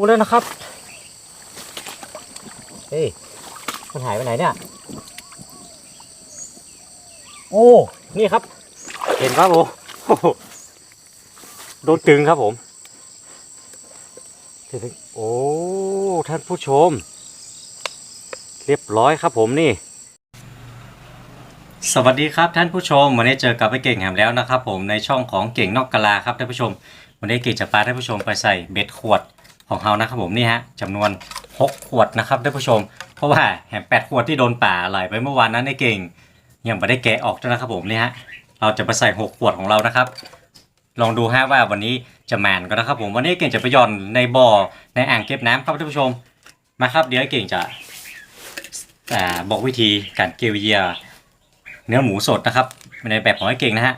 ดูแล้วนะครับ เฮ้ย มันหายไปไหนเนี่ย โอ้ นี่ครับ เห็นครับผมโอ้โหโดนตึงครับผมโอ้ ท่านผู้ชม เรียบร้อยครับผมนี่ สวัสดีครับท่านผู้ชม วันนี้เจอกับไอ้เก่งแหมแล้วนะครับผมในช่องของเก่งนอกกะลาครับท่านผู้ชม วันนี้เก่งจะพาท่านผู้ชมไปใส่เบ็ดขวด ของเรานะครับผมนี่ฮะจำนวน 6 ขวดนะครับท่านผู้ชม เพราะว่าแหมแปดขวดที่โดนป่าไหลไปเมื่อวานนั้นไอ้เก่ง ยังไม่ได้แกะออกด้วยนะครับผมนี่ฮะเราจะไปใส่ 6 ขวดของเรานะครับ ลองดูฮะว่าวันนี้จะแมนก็นะครับผมวันนี้เก่งจะไปย่อนในบ่อในอ่างเก็บน้ำครับท่านผู้ชมมาครับเดี๋ยวเก่งจะอ่บอกวิธีการเกลียวเหยียเนื้อหมูสดนะครับในแบบของไอ้เก่งนะฮะ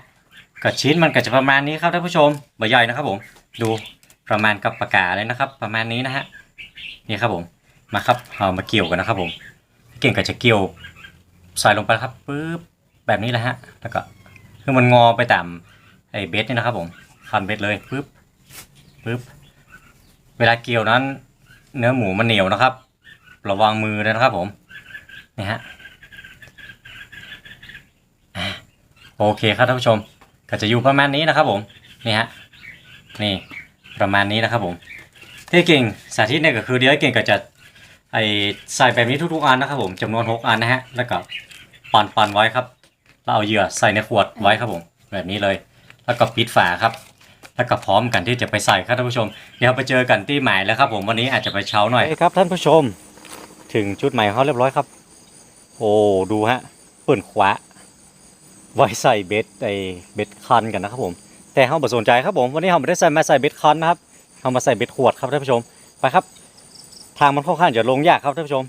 ก็ชิ้นมันก็จะประมาณนี้ครับท่านผู้ชมใบใหญ่นะครับผมดู ประมาณกับปากกาเลยนะครับ ประมาณนี้นะฮะนี่ครับผมมาครับเอามาเกี่ยวกันนะครับ ผมเก่งก็จะเกี่ยวใส่ลงไปครับปึ๊บแบบนี้แหละฮะแล้วก็คือมันงอไปตามไอ้เบสนี่นะครับ ผมคันเบสเลยปึ๊บปึ๊บเวลาเกี่ยวนั้น เนื้อหมูมันเหนียวนะครับ ระวังมือเลยนะครับ ผมนี่ฮะอะโอเคครับท่านผู้ชม ก็จะอยู่ประมาณนี้นะครับ ผมนี่ฮะนี่ ประมาณนี้นะครับผมที่เก่งสาธิตเนี่ยก็คือเดี๋ยวเก่งก็จะไอใส่แบบนี้ทุกๆอันนะครับผมจำนวน 6 อันนะฮะแล้วก็ปั่นปั่นไว้ครับแล้วเอาเหยื่อใส่ในขวดไว้ครับผมแบบนี้เลย แล้วก็ปิดฝาครับ แล้วก็พร้อมกันที่จะไปใส่ครับท่านผู้ชม เดี๋ยวไปเจอกันที่หมายแล้วครับ ผมวันนี้อาจจะไปเช้าหน่อยครับท่านผู้ชม ถึงจุดหมายเขาเรียบร้อยครับ โอ้ดูฮะเปิ่นขวาไว้ใส่เบ็ดไอเบ็ดคันกันนะครับผม แต่เขาบ่สนใจครับผมวันนี้เขาไม่ได้ใส่มาใส่เบ็ดคันนะครับเขามาใส่เบ็ดขวดครับท่านผู้ชมไปครับ ทางมันค่อนข้างจะลงยากครับท่านผู้ชม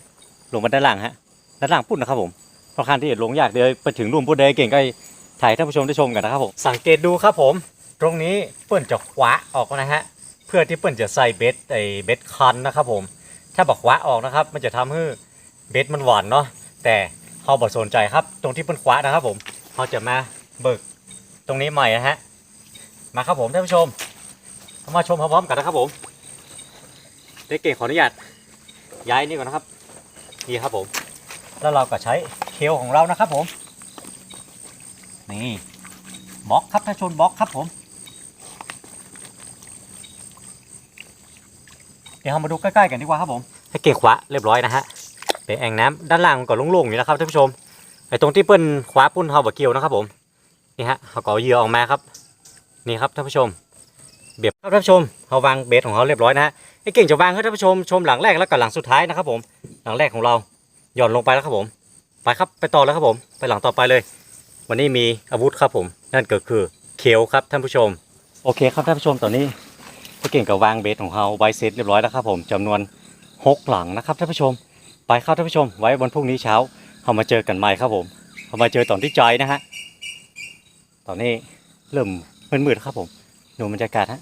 ลงมาด้านล่างฮะด้านล่างปุ่นนะครับผมค่อนข้างที่จะลงยากเดี๋ยวไปถึงรุ่มปุ่นได้เก่งก็ถ่ายท่านผู้ชมได้ชมกันนะครับผมสังเกตดูครับผม ตรงนี้เปิ้ลจะคว้าออกนะฮะเพื่อที่เปิ้ลจะใส่เบ็ดไอเบ็ดคันนะครับผม ถ้าบอกคว้าออกนะครับ มันจะทำให้เบ็ดมันหวานเนาะแต่เขาบอกสนใจครับ ตรงที่เปิ้ลคว้านะครับผมเขาจะมาเบิกตรงนี้ใหม่นะฮะ มาครับผมท่านผู้ชมเอามาชมพร้อมๆกันนะครับผมเด็กเก่งขออนุญาตย้ายนี่ก่อนนะครับนี่ครับผม แล้วเราก็ใช้เคลของเรานะครับผมนี่บล็อกครับถ้านชนบล็อกครับผมเดี๋ยวเรามาดูใกล้ๆกันดีกว่าครับผมให้เก่งขวาเรียบร้อยนะฮะเป็นแอ่งน้ำด้านล่างมันก็โล่งๆอยู่นะครับท่านผู้ชมไอ้ตรงที่เปิ้นขวาปุ้นเฮาบะเกี่ยวนะครับผมนี่ฮะเขาก็เอาเหยื่อออกมาครับ นี่ครับท่านผู้ชมเบียบครับท่านผู้ชมเขาวางเบสของเขาเรียบร้อยนะฮะไอ้เก่งจะวางให้ท่านผู้ชมชมหลังแรกแล้วก็หลังสุดท้ายนะครับผมหลังแรกของเราหย่อนลงไปแล้วครับผมไปครับไปต่อแล้วครับผมไปหลังต่อไปเลย วันนี้มีอาวุธครับผม นั่นก็คือเคลครับท่านผู้ชม โอเคครับท่านผู้ชมตอนนี้พี่เก่งกับวางเบสของเราไว้เสร็จเรียบร้อยแล้วครับผมจำนวนหกหลังนะครับท่านผู้ชม ไปครับท่านผู้ชม ไว้วันพรุ่งนี้เช้าเรามาเจอกันใหม่ครับผมเรามาเจอตอนที่จอยนะฮะตอนนี้เริ่ม มืดๆครับผมดูบรรยากาศฮะ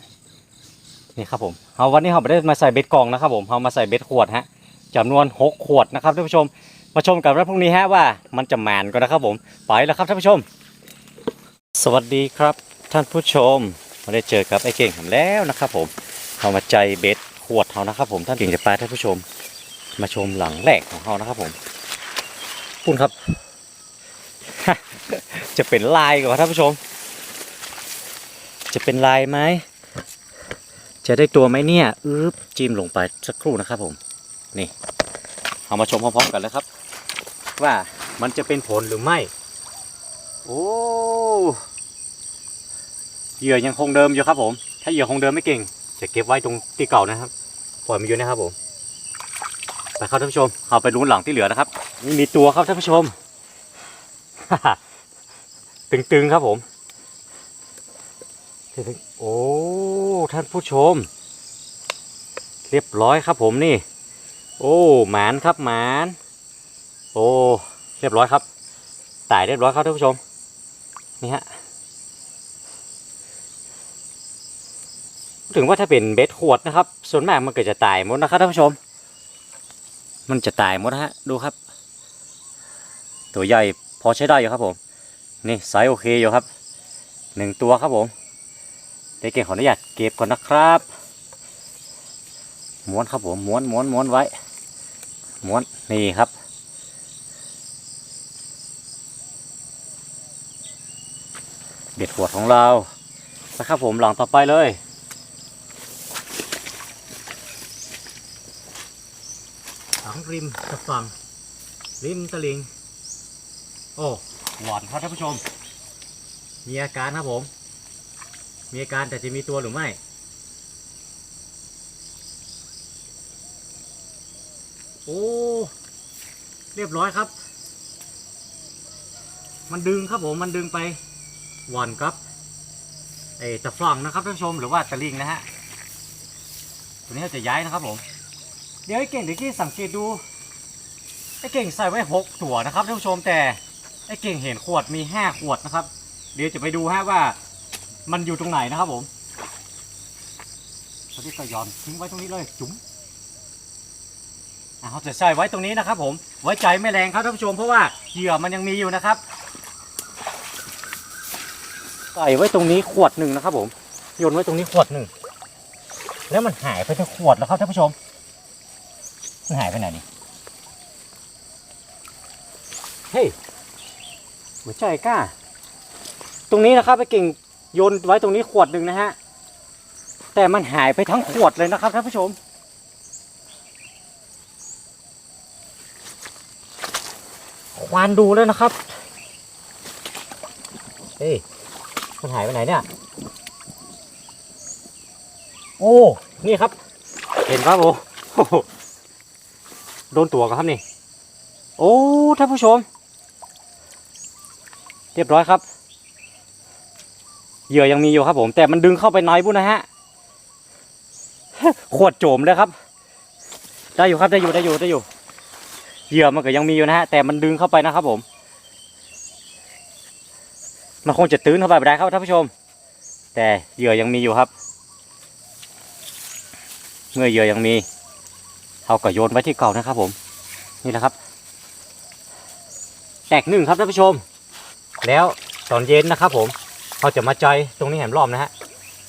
นี่ครับผมเอาวันนี้เราไม่ได้มาใส่เบ็ดกล่องนะครับผมเรามาใส่เบ็ดขวดฮะจำนวนหกขวดนะครับท่านผู้ชมมาชมกันวันพรุ่งนี้ฮะว่ามันจะแมนกันนะครับผมไปแล้วครับท่านผู้ชม สวัสดีครับท่านผู้ชมมาได้เจอกับไอ้เก่งผมแล้วนะครับผมเขามาใจเบ็ดขวดเขานะครับ ผมท่านเก่งจะพาท่านผู้ชม มาชมหลังแรกของเขานะครับผมคุณครับ จะเป็นลายก่อนท่านผู้ชม จะเป็นลายไหม จะได้ตัวไหมเนี่ยอึ๊บจิ้มลงไปสักครู่นะครับผม นี่ เอามาชมพร้อมๆกันเลยครับ ว่ามันจะเป็นผลหรือไม่ โอ้เหยื่อยังคงเดิมอยู่ครับผม ถ้าเหยื่อคงเดิมไม่เก่ง จะเก็บไว้ตรงที่เก่านะครับปล่อยมันอยู่นะครับผมไปครับท่านผู้ชมเอาไปลุ้นหลังที่เหลือนะครับนี่มีตัวครับท่านผู้ชมตึงๆครับผม โอ้ท่านผู้ชม เรียบร้อยครับผมนี่ โอ้หมานครับหมาน โอ้เรียบร้อยครับตายเรียบร้อยครับท่านผู้ชมนี่ฮะถึงว่าถ้าเป็นเบ็ดขวดนะครับ ส่วนมากมันก็จะตายหมดนะครับท่านผู้ชม มันจะตายหมดฮะดูครับ ตัวใหญ่พอใช้ได้อยู่ครับผม นี่ไซส์โอเคอยู่ครับหนึ่งตัวครับผม เด็กเก่งขออนุญาตเก็บก่อนนะครับม้วนครับผมม้วนม้วนม้วนไว้ม้วนนี่ครับเบ็ดขวดของเรานะครับผมหลังต่อไปเลยหลังริมตะฝั่งริมตะลิง โอ้หวานครับท่านผู้ชม มีอาการครับผม มีอาการแต่จะมีตัวหรือไม่ โอ้ เรียบร้อยครับ มันดึงครับผมมันดึงไปหวานครับไอ้ตะฝั่งนะครับท่านผู้ชมหรือว่าตะลิงนะฮะตัวนี้เราจะย้ายนะครับผม เดี๋ยวไอ้เก่งเดี๋ยวกี้สังเกตดูไอ้เก่งใส่ไว้หกตัวนะครับท่านผู้ชมแต่ไอ้เก่งเห็นขวดมีห้าขวดนะครับ เดี๋ยวจะไปดูฮะว่า มันอยู่ตรงไหนนะครับผมตอนนี้ก็ย้อนทิ้งไว้ตรงนี้เลยจุ๋มอะเราจะใส่ไว้ตรงนี้นะครับ ผม ไว้ใจไม่แรงครับท่านผู้ชมเพราะว่าเหยื่อมันยังมีอยู่นะครับ ใส่ไว้ตรงนี้ขวดหนึ่งนะครับ ผมโยนไว้ตรงนี้ขวดหนึ่งแล้วมันหายไปทั้งขวดแล้วครับท่านผู้ชมมันหายไปไหนนี่เฮ้ยหัวใจกล้า ตรงนี้นะครับไอ้เก่ง โยนไว้ตรงนี้ขวดหนึ่งนะฮะ แต่มันหายไปทั้งขวดเลยนะครับท่านผู้ชม ควานดูแล้วนะครับ เฮ้ย มันหายไปไหนเนี่ย โอ้ นี่ครับ เห็นครับโอ้โดนตัวครับนี่ โอ้ท่านผู้ชม เรียบร้อยครับ เหยื่อยังมีอยู่ครับผม แต่มันดึงเข้าไปน้อยบุญนะฮะขวดโจมเลยครับ ได้อยู่ครับได้อยู่ได้อยู่ได้อยู่ เหยื่อมันก็ยังมีอยู่นะฮะ แต่มันดึงเข้าไปนะครับผม มันคงจะตื้นเข้าไปไม่ได้ครับท่านผู้ชม แต่เหยื่อยังมีอยู่ครับ เมื่อเหยื่อยังมีเขาก็โยนไว้ที่เก่านะครับผม นี่แหละครับ แตกหนึ่งครับท่านผู้ชม แล้วตอนเย็นนะครับผม เขาจะมาใจตรงนี้แหมรอบนะฮะ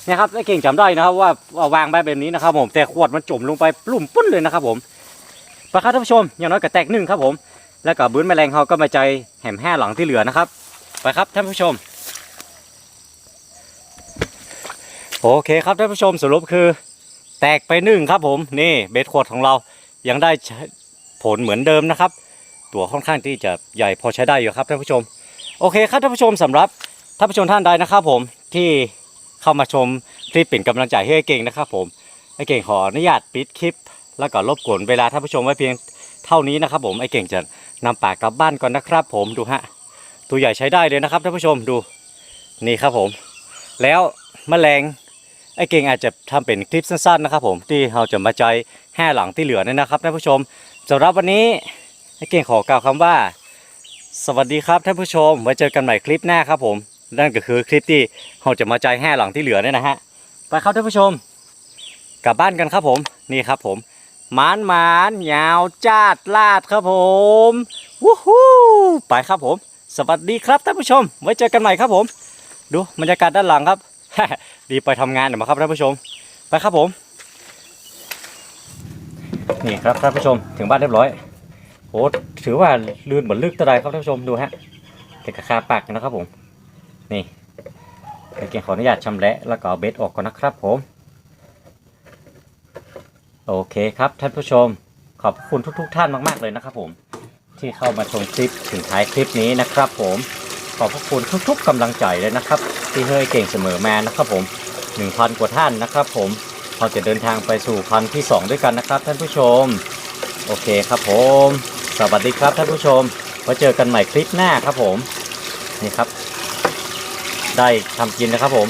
เนี่ยครับไอ้เก่งจำได้นะครับว่าวาวางไว้แบบนี้นะครับ ผมแต่ขวดมันจมลงไปปลุ่มปุ้นเลยนะครับผมไปครับท่านผู้ชมอย่างน้อยก็แตกหนึ่งครับผม แล้วก็บื้นแมลงเขาก็มาใจแหมห้าหลังที่เหลือนะครับ ไปครับท่านผู้ชม โอเคครับท่านผู้ชมสรุปคือ แตกไปหนึ่งครับผมนี่เบสขวดของเรายังได้ผลเหมือนเดิมนะครับ ตัวค่อนข้างที่จะใหญ่พอใช้ได้อยู่ครับท่านผู้ชม โอเคครับท่านผู้ชมสำหรับ ท่านผู้ชมท่านใดนะครับผมที่เข้ามาชมคลิปเป็นกำลังใจให้ไอ้เก่งนะครับผมไอ้เก่งขออนุญาตปิดคลิป แล้วก็รบกวนเวลาท่านผู้ชมไว้เพียงเท่านี้นะครับผมไอ้เก่งจะนำปากกลับบ้านก่อนนะครับผมดูฮะตัวใหญ่ใช้ได้เลยนะครับท่านผู้ชมดูนี่ครับผม แล้วแมลงไอ้เก่งอาจจะทำเป็นคลิปสั้นๆนะครับผมที่เราจะมาใจอยห้าหลังที่เหลือเนี่ยนะครับท่านผู้ชมสำหรับวันนี้ให้เก่งขอกล่าวคำว่า สวัสดีครับท่านผู้ชมไว้เจอกันใหม่คลิปหน้าครับผม นั่นก็คือคลิปที่เราจะมาใจแห่หลังที่เหลือเนี่ยนะฮะไปครับท่านผู้ชม กลับบ้านกันครับผมนี่ครับผมหมานหมานยาวจาดลาดครับผมวู้ฮู้ไปครับผม สวัสดีครับท่านผู้ชม ไว้เจอกันใหม่ครับผม ดูบรรยากาศด้านหลังครับดีไปทำงานหน่อยวมาครับท่านผู้ชม ไปครับผมนี่ครับท่านผู้ชมถึงบ้านเรียบร้อยโอ้ถือว่าลื่นเหมือนลึกตะไดครับท่านผู้ชมดูฮะแต่กระคาปากนะครับผม นี่เดี๋ยวเก่งขออนุญาตชำแหละแล้วก็เบ็ดออกก่อนนะครับผม โอเคครับท่านผู้ชมขอบคุณทุก ๆ ท่านมาก ๆ เลยนะครับผมที่เข้ามาชมคลิปถึงท้ายคลิปนี้นะครับผมขอบพระคุณทุก ๆกำลังใจเลยนะครับ ที่ให้เก่งเสมอมานะครับผม 1,000 กว่าท่านนะครับผมเราจะเดินทางไปสู่พันที่สองด้วยกันนะครับ ท่านผู้ชม โอเคครับผม สวัสดีครับท่านผู้ชมไว้เจอกันใหม่คลิปหน้าครับผมนี่ครับ ได้ทำกินนะครับผม